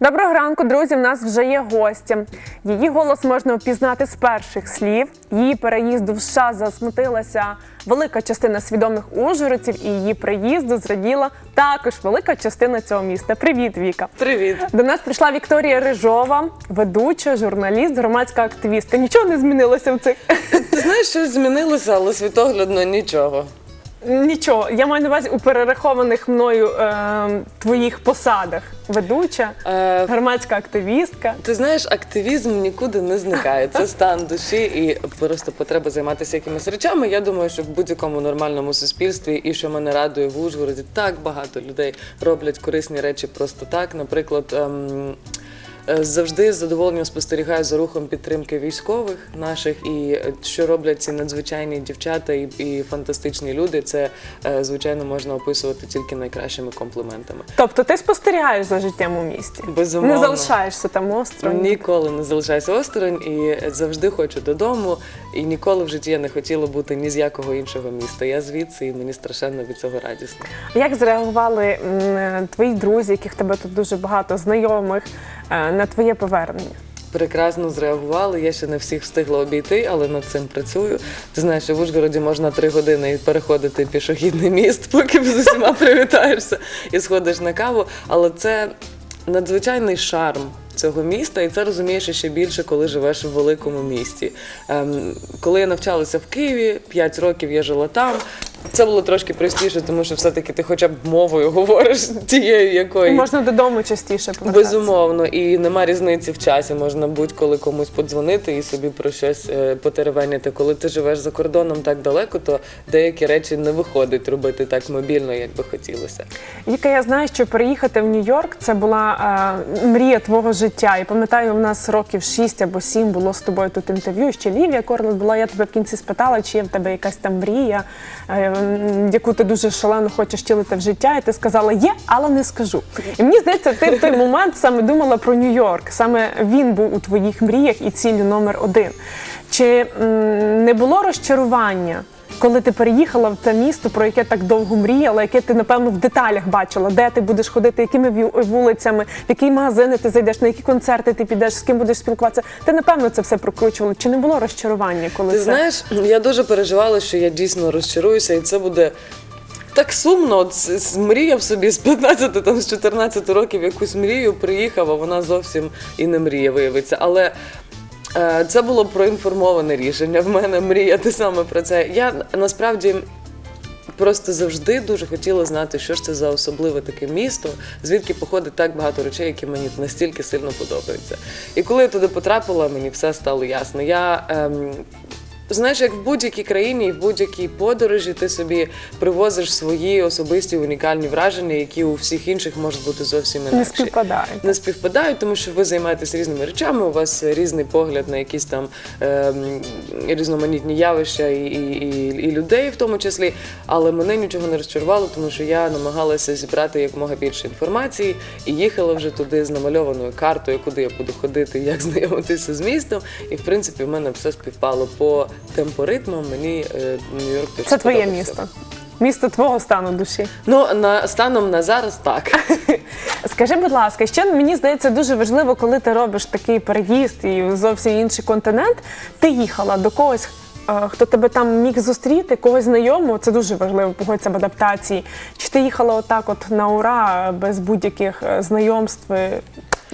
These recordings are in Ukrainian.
Доброго ранку, друзі. В нас вже є гостя. Її голос можна впізнати з перших слів. Її переїзду в США засмутилася велика частина свідомих ужгородців, і її приїзду зраділа також велика частина цього міста. Привіт, Віка! Привіт. До нас прийшла Вікторія Рижова, ведуча, журналіст, громадська активістка. Нічого не змінилося в цих Ти знаєш, щось змінилося, але світоглядно нічого. Нічого. Я маю на увазі у перерахованих мною е, твоїх посадах. Ведуча, Е, громадська активістка. Ти знаєш, активізм нікуди не зникає. Це стан душі і просто потреба займатися якимись речами. Я думаю, що в будь-якому нормальному суспільстві, і що мене радує в Ужгороді, так багато людей роблять корисні речі просто так. Наприклад. Ем, Завжди з задоволенням спостерігаю за рухом підтримки військових наших, і е, що роблять ці надзвичайні дівчата і, і фантастичні люди. Це е, звичайно можна описувати тільки найкращими компліментами. Тобто ти спостерігаєш за життям у місті? Безумовно. Не залишаєшся там осторонь? Ніколи не залишаюся осторонь і завжди хочу додому. І ніколи в житті я не хотіла бути ні з якого іншого міста. Я звідси і мені страшенно від цього радісно. Як зреагували твої друзі, яких тебе тут дуже багато знайомих, е, на твоє повернення? Прекрасно зреагували. Я ще не всіх встигла обійти, але над цим працюю. Ти знаєш, що в Ужгороді можна три години переходити пішохідний міст, поки з усіма привітаєшся і сходиш на каву. Але це надзвичайний шарм. Цього міста, і це розумієш ще більше, коли живеш в великому місті. Ем, коли я навчалася в Києві, 5 років я жила там. Це було трошки простіше, тому що все-таки ти хоча б мовою говориш тією, якою Можна додому частіше повертатися. Безумовно, і нема різниці в часі. Можна будь-коли комусь подзвонити і собі про щось е, потеревеняти. Коли ти живеш за кордоном так далеко, то деякі речі не виходить робити так мобільно, як би хотілося. Віка, я знаю, що переїхати в Нью-Йорк це була е, мрія твого життя. І пам'ятаю, у нас років 6 або 7 було з тобою тут інтерв'ю. Ще Лівія Корлет була. Я тебе в кінці спитала, чи є в тебе якась там мрія, е, яку ти дуже шалено хочеш втілити в життя. І ти сказала, є, але не скажу. І мені здається, ти в той момент саме думала про Нью-Йорк. Саме він був у твоїх мріях і ціллю номер один. Чи м, не було розчарування? Коли ти переїхала в те місто, про яке так довго мріяла, яке ти напевно в деталях бачила, де ти будеш ходити, якими вулицями, в які магазини ти зайдеш, на які концерти ти підеш, з ким будеш спілкуватися. Ти напевно це все прокручувала. Чи не було розчарування, коли Ти це знаєш, я дуже переживала, що я дійсно розчаруюся, і це буде. Так сумно, от мріяв собі з 15, там, з 14 років якусь мрію, приїхав, а вона зовсім і не мрія виявиться. Але це було проінформоване рішення в мене мріяти саме про це. Я насправді. Просто завжди дуже хотіла знати, що ж це за особливе таке місто, звідки походить так багато речей, які мені настільки сильно подобаються. І коли я туди потрапила, мені все стало ясно. Я ем, знаєш, як в будь-якій країні і в будь-якій подорожі ти собі привозиш свої особисті унікальні враження, які у всіх інших можуть бути зовсім інакші не співпадають? не співпадають, тому що ви займаєтесь різними речами, у вас різний погляд на якісь там ем, різноманітні явища і, і, і, і людей в тому числі. Але мене нічого не розчарувало, тому що я намагалася зібрати якомога більше інформації і їхала вже туди з намальованою картою, куди я буду ходити, як знайомитися з містом. І в принципі в мене все співпало по темпоритмам. Мені е, Нью-Йорк дуже Це твоє місто, місто твого стану душі. Ну на станом на зараз так. Скажи, будь ласка, ще мені здається дуже важливо, коли ти робиш такий переїзд і зовсім інший континент. Ти їхала до когось. е, Хто тебе там міг зустріти, когось знайомого, це дуже важливо, погодься в адаптації. Чи ти їхала отак, от на ура, без будь-яких е, знайомств,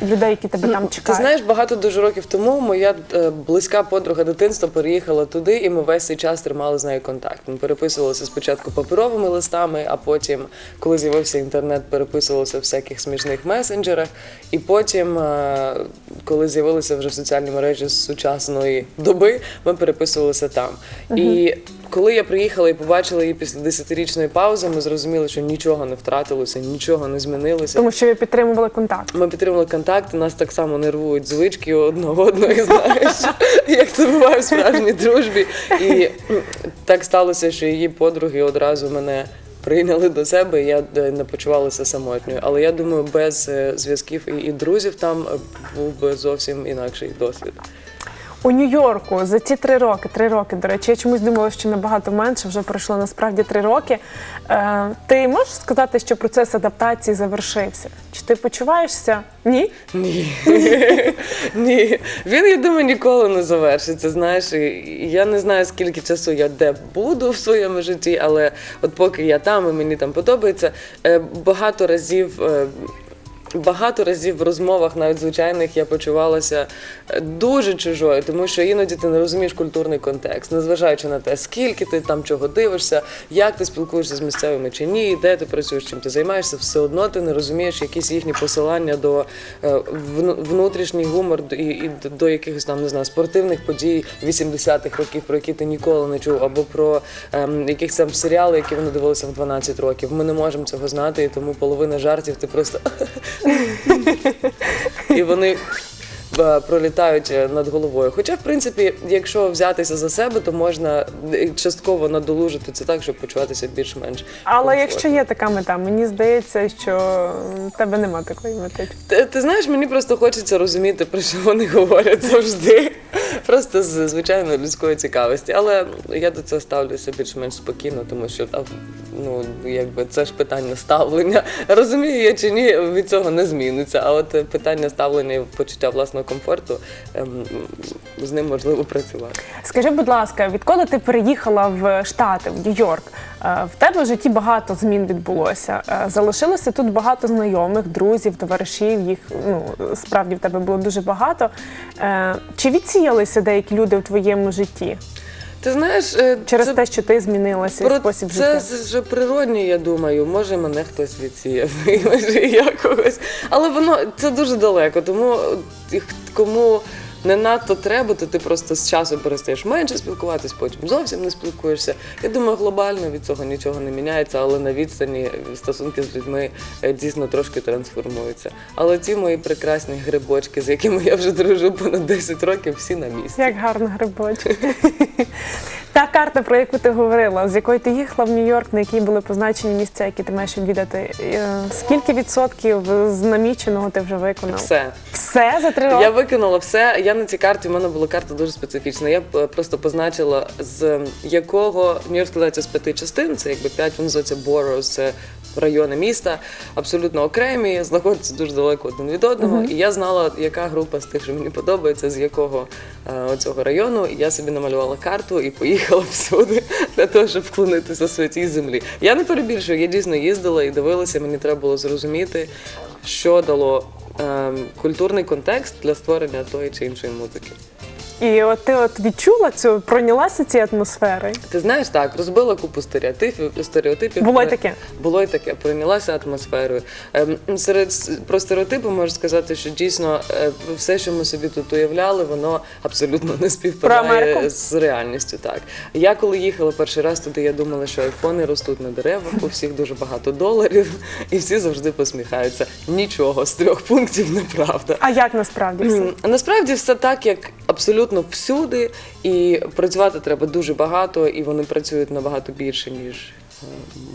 людей, які тебе там Ти знаєш, багато дуже років тому моя е, близька подруга дитинства переїхала туди, і ми весь цей час тримали з нею контакт. Ми переписувалися спочатку паперовими листами, а потім, коли з'явився інтернет, переписувалися в всяких смішних месенджерах. І потім, е, коли з'явилися вже соціальні мережі з сучасної доби, ми переписувалися там. І коли я приїхала і побачила її після десятирічної паузи, ми зрозуміли, що нічого не втратилося, нічого не змінилося. Тому що ви підтримували контакт. Ми підтримали контакти, нас так само нервують звички одного одної, знаєш, як це буває в справжній дружбі. І так сталося, що її подруги одразу мене прийняли до себе, і я е, не почувалася самотньою. Але я думаю, без е, зв'язків і, друзів там був би зовсім інакший досвід. У Нью-Йорку за ці три роки, три роки, до речі, я чомусь думала, що набагато менше, вже пройшло насправді три роки. Е, ти можеш сказати, що процес адаптації завершився? Чи ти почуваєшся? Ні? Ні. Ні. Він, я думаю, ніколи не завершиться. Знаєш, я не знаю, скільки часу я де буду в своєму житті, але от поки я там і мені там подобається, е, багато разів. Багато разів в розмовах, навіть звичайних, я почувалася е, дуже чужою, тому що іноді ти не розумієш культурний контекст, незважаючи на те, скільки ти там чого дивишся, як ти спілкуєшся з місцевими чи ні, де ти працюєш, чим ти займаєшся, все одно ти не розумієш якісь їхні посилання до е, внутрішній гумор і, і до- якихось там не знаю спортивних подій 80-х років, про які ти ніколи не чув, або про ем, якихось там серіали, які вони дивилися в 12 років. Ми не можемо цього знати, і тому половина жартів ти просто і вони е, пролітають е, над головою. Хоча, в принципі, якщо взятися за себе, то можна е, частково надолужити це так, щоб почуватися більш-менш. Але якщо є така мета, мені здається, що в тебе нема такої мети. Ти, ти знаєш, мені просто хочеться розуміти, про що вони говорять завжди. Просто з звичайної людської цікавості. Але я до цього ставлюся більш-менш спокійно, тому що ну, якби це ж питання ставлення. Розумію я чи ні, від цього не зміниться. А от е, питання ставлення і почуття власного комфорту ем, з ним можливо працювати. Скажи, будь ласка, відколи ти переїхала в Штати, в Нью-Йорк, е, в тебе в житті багато змін відбулося. Е, Залишилося тут багато знайомих, друзів, товаришів. Їх ну справді в тебе було дуже багато. Чи відсіялися деякі люди в твоєму житті Ти знаєш, е, через це- те, що ти змінилася і Про спосіб це життя? вже природньо, я думаю. Може, мене хтось відсіяв, може я когось. Але воно це дуже далеко. Тому е, кому не надто треба, то ти просто з часом перестаєш менше спілкуватись, потім зовсім не спілкуєшся. Я думаю, глобально від цього нічого не міняється, але на відстані стосунки з людьми е, дійсно трошки трансформуються. Але ті мої прекрасні грибочки, з якими я вже дружу понад 10 років, всі на місці. Як гарно грибочок. Та карта, про яку ти говорила, з якої ти їхала в Нью-Йорк, на якій були позначені місця, які ти маєш відвідати. е, Скільки відсотків з наміченого ти вже виконав? Все. Все за три роки? Я виконала все. Я на цій карті, в мене була карта дуже специфічна. Я е, просто позначила, з якого Нью-Йорк складається з п'яти частин. Це якби п'ять, вони називаються boroughs, це райони міста, абсолютно окремі, знаходяться дуже далеко один від одного. І я знала, яка група з тих, що мені подобається, з якого е, оцього району. І я собі намалювала карту і поїхала всюди для того, щоб вклонитися святій землі. Я не перебільшую, я дійсно їздила і дивилася, мені треба було зрозуміти, що дало культурний контекст для створення тої чи іншої музики. І от ти от відчула цю, пройнялася цією атмосферою? Ти знаєш, так, розбила купу стереотипів, стереотипів. Було й таке? Було й таке, прийнялася атмосферою. Ем, серед про стереотипи можу сказати, що дійсно е, все, що ми собі тут уявляли, воно абсолютно не співпадає з реальністю. Так я коли їхала перший раз туди, я думала, що айфони ростуть на деревах, у всіх дуже багато доларів, і всі завжди посміхаються. Нічого з трьох пунктів неправда. А як насправді все? Насправді все так, як абсолютно всюди, і працювати треба дуже багато, і вони працюють набагато більше, ніж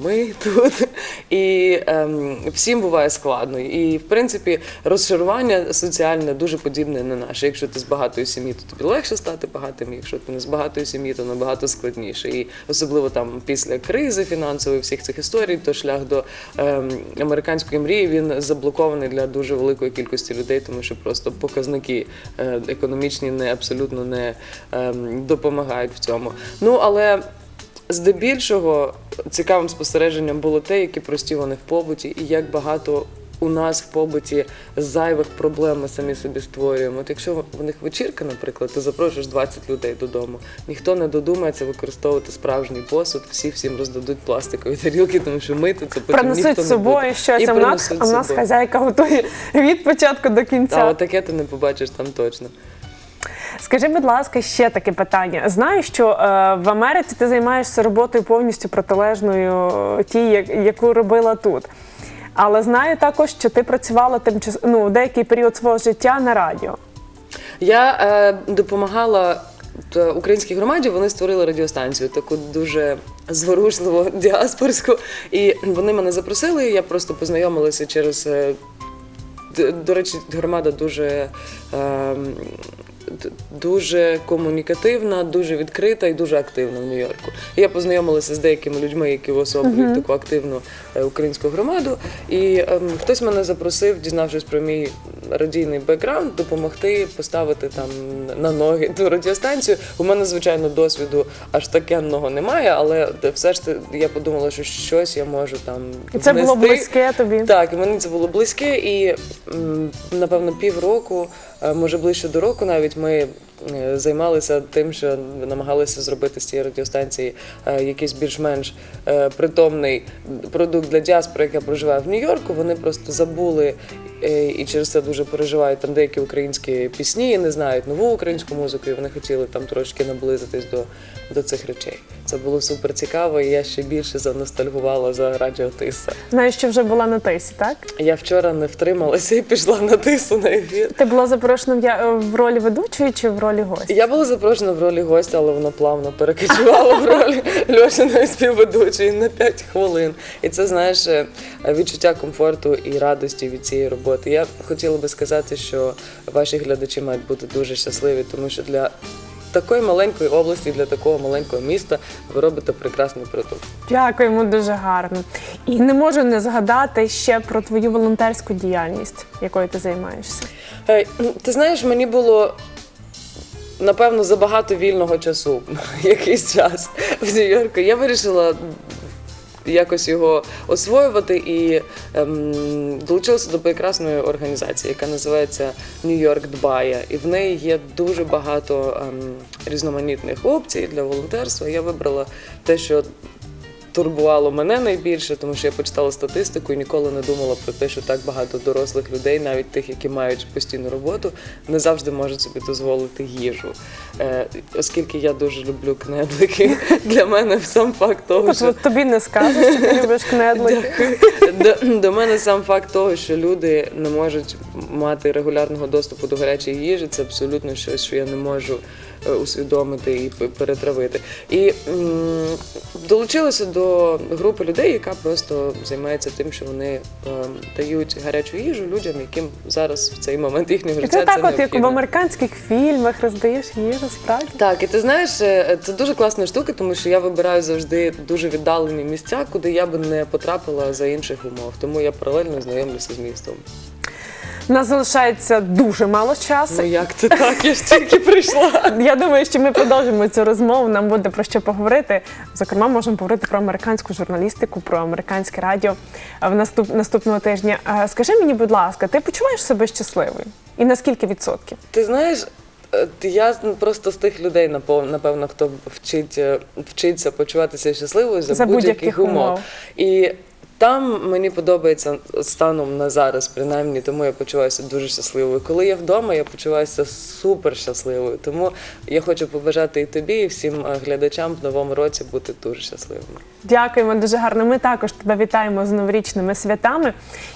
ми тут. І ем, всім буває складно. І в принципі розчарування соціальне дуже подібне на наше. Якщо ти з багатої сім'ї, то тобі легше стати багатим. Якщо ти не з багатої сім'ї, то набагато складніше. І особливо там після кризи фінансової всіх цих історій, то шлях до ем, американської мрії він заблокований для дуже великої кількості людей, тому що просто показники е, економічні не абсолютно не ем, допомагають в цьому. Ну але здебільшого цікавим спостереженням було те, які прості вони в побуті, і як багато у нас в побуті зайвих проблем ми самі собі створюємо. От якщо в них вечірка, наприклад, ти запрошуєш 20 людей додому, ніхто не додумається використовувати справжній посуд, всі всім роздадуть пластикові тарілки, тому що мити це потім Принесуть ніхто з не собою буде. щось, І а в нас, а в нас хазяйка готує від початку до кінця. Та отаке ти не побачиш там точно. Скажи, будь ласка, ще таке питання. Знаю, що е, в Америці ти займаєшся роботою повністю протилежною е, тій, як- яку робила тут. Але знаю також, що ти працювала тимчас... ну, деякий період свого життя на радіо. Я е, допомагала т- українській громаді. Вони створили радіостанцію, таку дуже зворушливу діаспорську. І вони мене запросили. і Я просто познайомилася через. е, До речі, громада дуже. Е, дуже комунікативна, дуже відкрита і дуже активна в Нью-Йорку. Я познайомилася з деякими людьми, які уособлюють таку активну е, українську громаду. І ем, хтось мене запросив, дізнавшись про мій радійний бекграунд, допомогти поставити там на ноги ту радіостанцію. У мене, звичайно, досвіду аж такенного немає, але все ж я подумала, що щось я можу там. І це було близьке тобі. Так, мені це було близьке, і м, напевно півроку, може ближче до року, навіть ми е, займалися тим, що намагалися зробити з цієї радіостанції е, якийсь більш-менш е, притомний продукт для діаспори, яка проживає в Нью-Йорку. Вони просто забули е, і через це дуже переживають там деякі українські пісні, і не знають нову українську музику, і вони хотіли там трошки наблизитись до, до цих речей. Це було супер цікаво, і я ще більше заностальгувала за радіо Тиса. Знаєш, що вже була на тисі, так? Я вчора не втрималася і пішла на тису на ефір. Ти була запрошена в я- в ролі ведучої чи в ролі гостя? Я була запрошена в ролі гостя, але вона плавно перекочувала в роль Льошиної співведучої на 5 хвилин. І це знаєш е, відчуття комфорту і радості від цієї роботи. Я хотіла би сказати, що ваші глядачі мають бути дуже щасливі, тому що для такої маленької області, для такого маленького міста ви робите прекрасний продукт. Дякуємо дуже гарно. І не можу не згадати ще про твою волонтерську діяльність, якою ти займаєшся. Е, Ти знаєш, мені було напевно забагато вільного часу якийсь час в Нью-Йорку. Я вирішила якось його освоювати і ем, долучилася до прекрасної організації, яка називається Нью-Йорк Дбає. І в неї є дуже багато ем, різноманітних опцій для волонтерства. Я вибрала те, що турбувало мене найбільше, тому що я почитала статистику і ніколи не думала про те, що так багато дорослих людей, навіть тих, які мають постійну роботу, не завжди можуть собі дозволити їжу. Е, оскільки я дуже люблю кнедлики, для мене сам факт того, що тобі не скажеш, що ти любиш кнедлики. до, до мене сам факт того, що люди не можуть мати регулярного доступу до гарячої їжі, це абсолютно щось, що я не можу е, усвідомити і перетравити. І м, долучилася до групи людей, яка просто займається тим, що вони е, дають гарячу їжу людям, яким зараз в цей момент їхнього життя це так, от як в американських фільмах роздаєш їжу, справді. Так, і ти знаєш, е, це дуже класна штука, тому що я вибираю завжди дуже віддалені місця, куди я би не потрапила за інших умов. Тому я паралельно знайомлюся з містом. У нас залишається дуже мало часу. Ну як це так? Я ж тільки прийшла. Я думаю, що ми продовжимо цю розмову. Нам буде про що поговорити. Зокрема, можемо поговорити про американську журналістику, про американське радіо в наступ наступного тижня. Скажи мені, будь ласка, ти почуваєш себе щасливою? І на скільки відсотків? Ти знаєш, е, я просто з тих людей, напевно, хто вчить, е, вчиться почуватися щасливою за, За будь-яких будь-яких умов. умов. І там мені подобається станом на зараз, принаймні, тому я почуваюся дуже щасливою. Коли я вдома, я почуваюся супер щасливою. Тому я хочу побажати і тобі, і всім е, глядачам в новому році бути дуже щасливими. Дякуємо дуже гарно. Ми також тебе вітаємо з новорічними святами.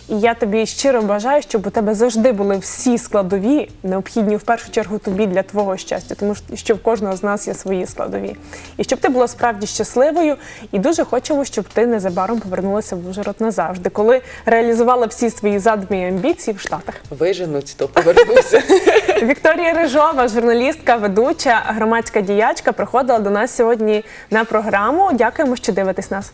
І я тобі щиро бажаю, щоб у тебе завжди були всі складові, необхідні в першу чергу тобі для твого щастя, тому що в кожного з нас є свої складові. І щоб ти була справді щасливою, і дуже хочемо, щоб ти незабаром повернулася в Ужгород назавжди, коли реалізувала всі свої задуми і амбіції в Штатах. Виженуть, то повернуся. Вікторія Рижова, журналістка, ведуча, громадська діячка, приходила до нас сьогодні на програму. Дякуємо, що дивитесь нас.